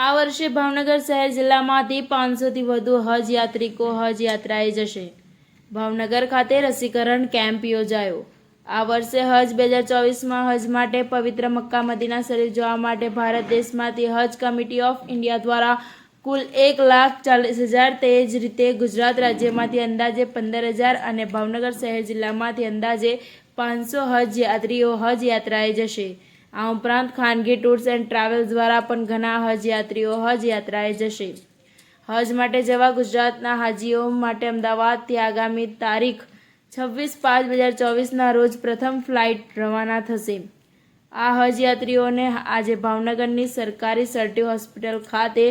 આ વર્ષે ભાવનગર શહેર જિલ્લામાંથી પાંચસોથી વધુ હજ યાત્રિકો હજ યાત્રાએ જશે. ભાવનગર ખાતે રસીકરણ કેમ્પ યોજાયો. આ વર્ષે હજ બે હજાર ચોવીસમાં હજ માટે પવિત્ર મક્કા મદીના શરીફ જોવા માટે ભારત દેશમાંથી હજ કમિટી ઓફ ઇન્ડિયા દ્વારા કુલ એક લાખ ચાલીસ હજાર તે જ રીતે ગુજરાત રાજ્યમાંથી અંદાજે પંદર હજાર અને ભાવનગર શહેર જિલ્લામાંથી અંદાજે પાંચસો હજ યાત્રીઓ હજ યાત્રાએ જશે. આ ઉપરાંત ખાનગી ટૂર્સ એન્ડ ટ્રાવેલ્સ દ્વારા પણ ઘણા હજ યાત્રીઓ હજ યાત્રાએ જશે. હજ માટે જવા ગુજરાતના હાજીઓ માટે અમદાવાદથી આગામી તારીખ છવ્વીસ પાંચ બે હજાર ચોવીસના રોજ પ્રથમ ફ્લાઇટ રવાના થશે. આ હજ યાત્રીઓને આજે ભાવનગરની સરકારી સર્ટી હોસ્પિટલ ખાતે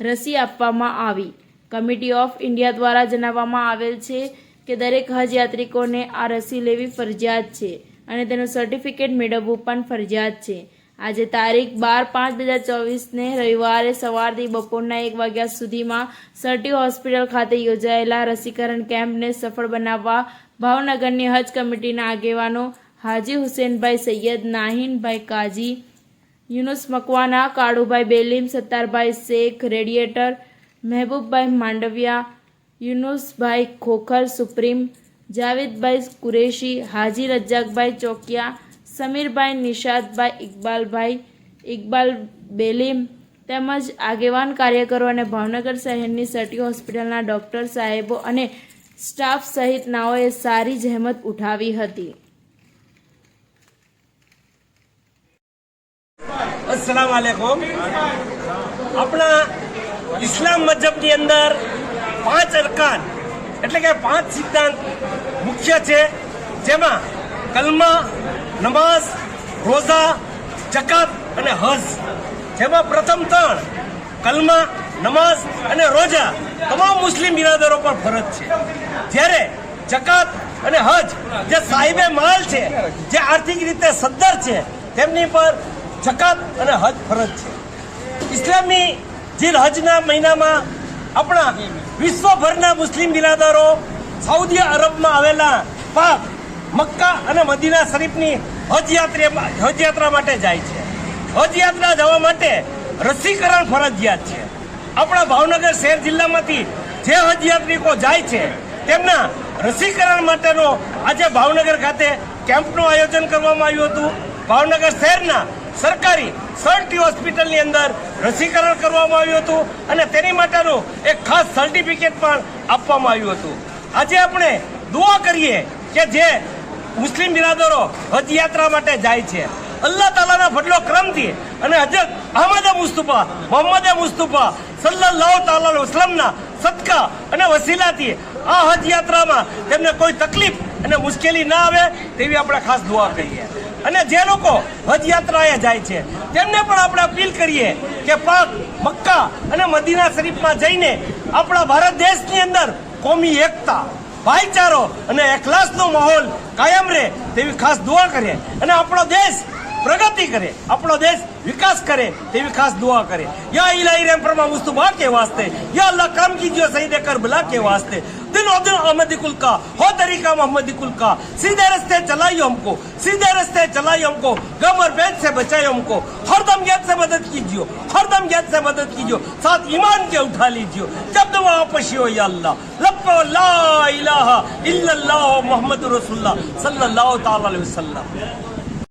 રસી આપવામાં આવી. કમિટી ઓફ ઇન્ડિયા દ્વારા જણાવવામાં આવેલ છે કે દરેક હજ યાત્રિકોને આ રસી લેવી ફરજિયાત છે. અને તેનું સર્ટિફિકેટ મેળવવું પણ ફરજિયાત છે. આજે તારીખ બાર પાંચ બે હજાર ચોવીસને રવિવારે સવારથી બપોરના એક વાગ્યા સુધીમાં સર્ટી હોસ્પિટલ ખાતે યોજાયેલા રસીકરણ કેમ્પને સફળ બનાવવા ભાવનગરની હજ કમિટીના આગેવાનો હાજી હુસેનભાઈ, સૈયદ નાહીનભાઈ કાજી, યુનુસ મકવાના, કાળુભાઈ બેલીમ, સત્તારભાઈ શેખ, રેડિયેટર મહેબૂબભાઈ માંડવિયા, યુનુસભાઈ ખોખર સુપ્રીમ જાવેદભાઈ કુરેશી, હાજી રજાકભાઈ ચોકિયા, સમીરભાઈ નિશાદભાઈ ઇકબાલભાઈ, ઇકબાલ બેલીમ તેમજ આગેવાન કાર્યકરો અને ભાવનગર શહેરની સટી હોસ્પિટલના ડૉક્ટર સાહેબો અને સ્ટાફ સહિત નાઓએ સારી જહેમત ઉઠાવી હતી. અસલામ ઇસ્લામ મજહબની અંદર પાંચ અરકાન એટલે કે પાંચ સિદ્ધાંત મુખ્ય છે, જેમાં કલમા, નમાઝ, રોઝા, જકાત અને હજ. જેમાં પ્રથમ ત્રણ, કલમા, નમાઝ અને રોજા, તમામ મુસ્લિમ બિરાદરો પર ફરજ છે. જ્યારે જકાત અને હજ જે સાહિબે માલ છે, જે આર્થિક રીતે સદ્ધર છે, તેમની પર જકાત અને હજ ફરજ છે. ઇસ્લામી જે હજના મહિનામાં આપણા વિશ્વભરના મુસ્લિમ બિરાદરો સાઉદી અરબમાં આવેલા પાક, મક્કા અને મદીના શરીફની હજયાત્રા હજયાત્રા માટે જાય છે. હજયાત્રા જવા માટે રસીકરણ ફરજિયાત છે. આપણા ભાવનગર શહેર જિલ્લામાંથી જે હજયાત્રિકો જાય છે, તેમના રસીકરણ માટેનો આજે ભાવનગર ખાતે કેમ્પનું આયોજન કરવામાં આવ્યું હતું. ભાવનગર શહેરના સરકારી સર્ટી હોસ્પિટલની અંદર રસીકરણ કરવામાં આવ્યું હતું અને તેની માટેનું એક ખાસ સર્ટિફિકેટ પણ આપવામાં આવ્યું હતું. આજે આપણે દુઆ કરીએ કે જે મુસ્લિમ બિરાદરો હજ યાત્રા માટે જાય છે. અલ્લાહ તાલાના ફટલો ક્રમથી અને હજરત અહમદ મુસ્તુફા, મોહમ્મદ મુસ્તુફા સલ્લાહ તાલા વસલમના સદકા અને વસીલાથી આ હજ યાત્રામાં તેમને કોઈ તકલીફ અને મુશ્કેલી ના આવે તેવી આપણે ખાસ દુઆ કરીએ. અને જે લોકો હજયાત્રાએ જાય છે, તેમને પણ આપણે અપીલ કરીએ કે પાક મક્કા અને મદીના શરીફમાં જઈને આપણા ભારત દેશની અંદર કોમી એકતા, ભાઈચારો અને એકલાસનો માહોલ કાયમ રહે તેવી ખાસ દુઆ કરીએ અને આપણો દેશ પ્રગતિ કરે, આપણો દેશ વિકાસ કરે તેવી ખાસ દુઆ કરે. યા ઇલાહી રેમ ફરમા મુસ્તફા કે વાસ્તે યા અલ્લાહ કામ કીજીઓ સહીદે કરબલા કે વાસ્તે दिन अहमदी कुल का, हो तरीका मोहम्मदी कुल का। सीधे रास्ते चलाइए हमको, सीधे रास्ते चलाइए हमको। गम और बैद से बचाइए हमको। हरदम गैद से मदद कीजिए हरदम गैद से मदद कीजिए। साथ ईमान के उठा लीजिए। जब दवा आपसी हो या अल्लाह। लब्बो ला इलाहा इल्लल्लाह मोहम्मद रसूलुल्लाह सल्लल्लाहु अलैहि वसल्लम।